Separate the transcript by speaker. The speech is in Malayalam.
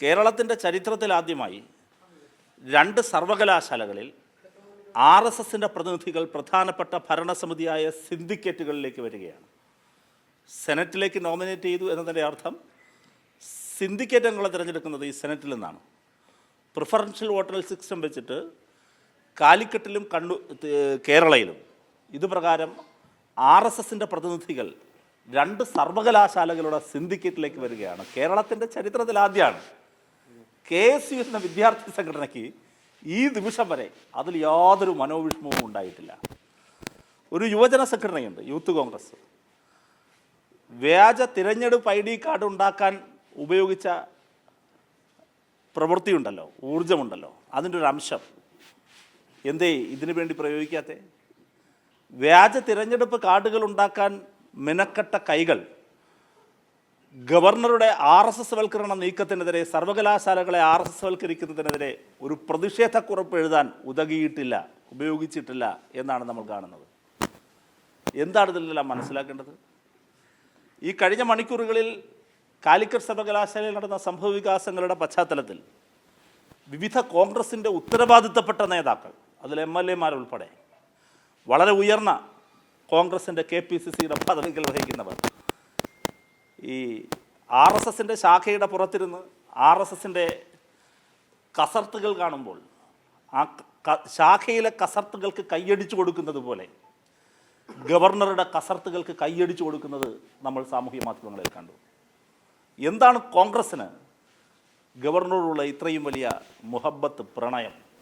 Speaker 1: കേരളത്തിന്റെ ചരിത്രത്തിൽ ആദ്യമായി രണ്ട് സർവകലാശാലകളിൽ ആർ എസ് എസിന്റെ പ്രതിനിധികൾ പ്രധാനപ്പെട്ട ഭരണസമിതിയായ സിൻഡിക്കേറ്റുകളിലേക്ക് വരികയാണ്. സെനറ്റിലേക്ക് നോമിനേറ്റ് ചെയ്തു എന്നതിന്റെ അർത്ഥം സിൻഡിക്കേറ്റ് അംഗങ്ങളെ തിരഞ്ഞെടുക്കുന്നത് ഈ സെനറ്റിൽ നിന്നാണ്. പ്രിഫറൻഷ്യൽ വോട്ടർ സിസ്റ്റം വെച്ചിട്ട് കാലിക്കട്ടിലും കണ്ണു കേരളയിലും ഇതുപ്രകാരം ആർ എസ് എസിന്റെ പ്രതിനിധികൾ രണ്ട് സർവകലാശാലകളുടെ സിൻഡിക്കേറ്റിലേക്ക് വരികയാണ്. കേരളത്തിന്റെ ചരിത്രത്തിൽ ആദ്യമാണ്. കെ എസ് യു എന്ന വിദ്യാർത്ഥി സംഘടനയ്ക്ക് ഈ നിമിഷം വരെ അതിൽ യാതൊരു മനോവിഷമവും ഉണ്ടായിട്ടില്ല. ഒരു യുവജന സംഘടനയുണ്ട് യൂത്ത് കോൺഗ്രസ്. വ്യാജ തിരഞ്ഞെടുപ്പ് ഐ ഡി കാർഡ് ഉണ്ടാക്കാൻ ഉപയോഗിച്ച പ്രവൃത്തിയുണ്ടല്ലോ ഊർജമുണ്ടല്ലോ അതിന്റെ ഒരു അംശം. എന്തേ ഇതിനു വേണ്ടി പ്രയോഗിക്കാത്ത? വ്യാജ തിരഞ്ഞെടുപ്പ് കാർഡുകൾ ഉണ്ടാക്കാൻ മിനക്കെട്ട കൈകൾ ഗവർണറുടെ ആർ എസ് എസ് വൽക്കരണ നീക്കത്തിനെതിരെ സർവകലാശാലകളെ ആർ എസ് എസ് വൽക്കരിക്കുന്നതിനെതിരെ ഒരു പ്രതിഷേധക്കുറിപ്പ് എഴുതാൻ ഉതകിയിട്ടില്ല ഉപയോഗിച്ചിട്ടില്ല എന്നാണ് നമ്മൾ കാണുന്നത്. എന്താണ് ഇതിലെല്ലാം മനസ്സിലാക്കേണ്ടത്? ഈ കഴിഞ്ഞ മണിക്കൂറുകളിൽ കാലിക്കറ്റ് സർവകലാശാലയിൽ നടന്ന സംഭവ വികാസങ്ങളുടെ പശ്ചാത്തലത്തിൽ വിവിധ കോൺഗ്രസിന്റെ ഉത്തരവാദിത്തപ്പെട്ട നേതാക്കൾ അതിൽ എം എൽ എമാരുൾപ്പെടെ വളരെ ഉയർന്ന കോൺഗ്രസിന്റെ കെ പി സി സിയുടെ പദവികൾ വഹിക്കുന്നവർ ഈ ആർ എസ് എസിന്റെ ശാഖയുടെ പുറത്തിരുന്ന് ആർ എസ് എസിന്റെ കസർത്തുകൾ കാണുമ്പോൾ ആ ശാഖയിലെ കസർത്തുകൾക്ക് കൈയടിച്ചു കൊടുക്കുന്നത് പോലെ ഗവർണറുടെ കസർത്തുകൾക്ക് കൈയടിച്ചു കൊടുക്കുന്നത് നമ്മൾ സാമൂഹ്യ മാധ്യമങ്ങളിൽ കണ്ടു. എന്താണ് കോൺഗ്രസ്സിന് ഗവർണറോടുള്ള ഇത്രയും വലിയ മുഹബത്ത് പ്രണയം?